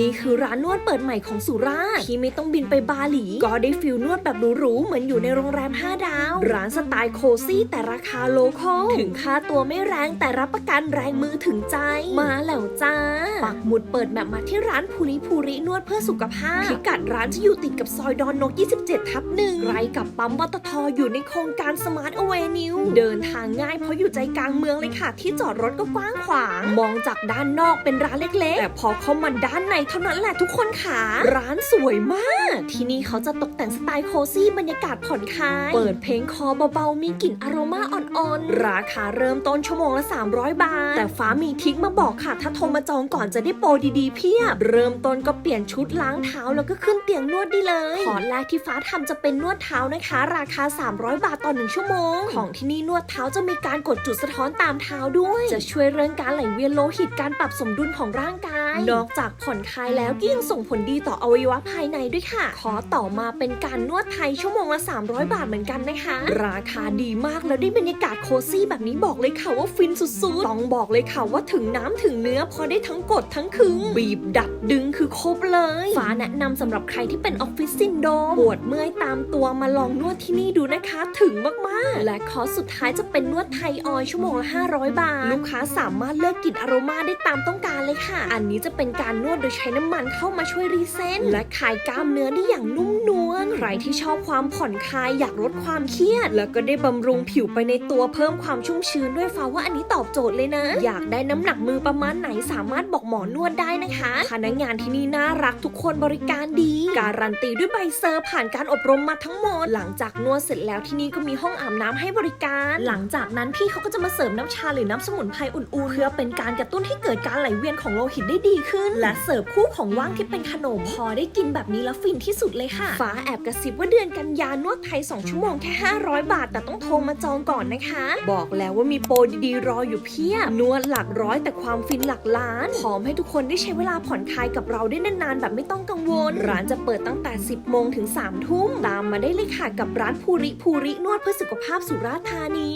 นี่คือร้านนวดเปิดใหม่ของสุราษฎร์ที่ไม่ต้องบินไปบาหลี ก็ได้ฟิลนวดแบบหรูๆเหมือนอยู่ในโรงแรม 5 ดาว ร้านสไตล์โคซี่แต่ราคาโลคอลถึงค่าตัวไม่แรงแต่รับประกันแรงมือถึงใจ มาแล้วจ้า ปักหมุดเปิดแบบมาที่ร้านภูริภูรินวดเพื่อสุขภาพพิกัดร้านจะอยู่ติดกับซอยดอนนก 27 ทับหนึ่งไรกับปั๊มปตทอยู่ในโครงการสมาร์ทอเวนิวเดินทางง่ายเพราะอยู่ใจกลางเมืองเลยค่ะ ที่จอดรถก็กว้างขวาง มองจากด้านนอกเป็นร้านเล็กๆ แต่พอเข้ามาด้านในเท่านั้นแหละทุกคนค่ะร้านสวยมาก ที่นี่เขาจะตกแต่งสไตล์โคซี่บรรยากาศผ่อนคลายเปิดเพลงคอเบาๆมีกลิ่นอโรมาอ่อนๆราคาเริ่มต้นชั่วโมงละ 300 บาท แต่ฟ้ามีทิกมาบอกค่ะ ถ้าโทรมาจองก่อนจะได้โปรดีๆเพียบ เริ่มต้นก็เปลี่ยนชุดล้างเท้าแล้วก็ขึ้นเตียงนวดได้เลยขอแรกที่ฟ้าทำจะเป็นนวดเท้านะคะ ราคา 300 บาทต่อหนึ่งชั่วโมง ของที่นี่นวดเท้าจะมีการกดจุดสะท้อนตามเท้าด้วย จะช่วยเรื่องการไหลเวียนโลหิตการปรับสมดุลของร่างกาย นอกจากผ่อนคลายแล้วก็ยังส่งผลดีต่ออวัยวะภายในด้วยค่ะ ขอต่อมาเป็นการนวดไทยชั่วโมงละ 300 บาทเหมือนกันนะคะ ราคาดีมากแล้วได้บรรยากาศโคซี่แบบนี้บอกเลยค่ะว่าฟินสุดๆ ต้องบอกเลยค่ะว่าถึงน้ำถึงเนื้อพอได้ทั้งกดทั้งคึงบีบดัดดึงคือครบเลย ฟ้าแนะนำสำหรับใครที่เป็นออฟฟิศซินโดมปวดเมื่อยตามตัวมาลองนวดที่นี่ดูนะคะ ถึงมากๆ และคอร์สสุดท้ายจะเป็นนวดไทยออยชั่วโมงละ 500 บาท ลูกค้าสามารถเลือกกลิ่นอโรมาได้ตามต้องการเลยค่ะ อันนี้จะเป็นการนวดโดยใช้น้ำมันเข้ามาช่วยรีเส้นและคลายกล้ามเนื้อได้อย่างนุ่มนวลใครที่ชอบความผ่อนคลายอยากลดความเครียด แล้วก็ได้บำรุงผิวไปในตัวเพิ่มความชุ่มชื้นด้วยฟ้าว่าอันนี้ตอบโจทย์เลยนะ อยากได้น้ำหนักมือประมาณไหนสามารถบอกหมอนวดได้นะคะพนักงานที่นี่น่ารักทุกคนบริการดี การันตีด้วยใบเซอร์ผ่านการอบรมมาทั้งหมด หลังจากนวดเสร็จแล้วที่นี่ก็มีห้องอาบน้ำให้บริการ หลังจากนั้นพี่เขาก็จะมาเสริมน้ำชาหรือน้ำสมุนไพรอุ่นๆ เพื่อเป็นการกระตุ้นให้เกิดการไหลเวียนของโลหิตได้ดีขึ้น และเสิร์ฟคู่ของว่างที่เป็นขนมพอได้กินแบบนี้แล้วฟินที่สุดเลยค่ะ ฟ้าแอบกระซิบว่าเดือนกันยานวดไทย 2 ชั่วโมงแค่ 500 บาท แต่ต้องโทรมาจองก่อนนะคะ บอกแล้วว่ามีโปรดีๆรออยู่เพียบนวดหลักร้อยแต่ความฟินหลักล้านพร้อมให้ทุกคนได้ใช้เวลาผ่อนคลายกับเราได้นานๆ แบบไม่ต้องกังวล ร้านจะเปิดตั้งแต่ 10 โมงถึง 3 ทุ่ม ตามมาได้เลยค่ะกับร้านภูริภูรินวดเพื่อสุขภาพสุราษฎร์ธานี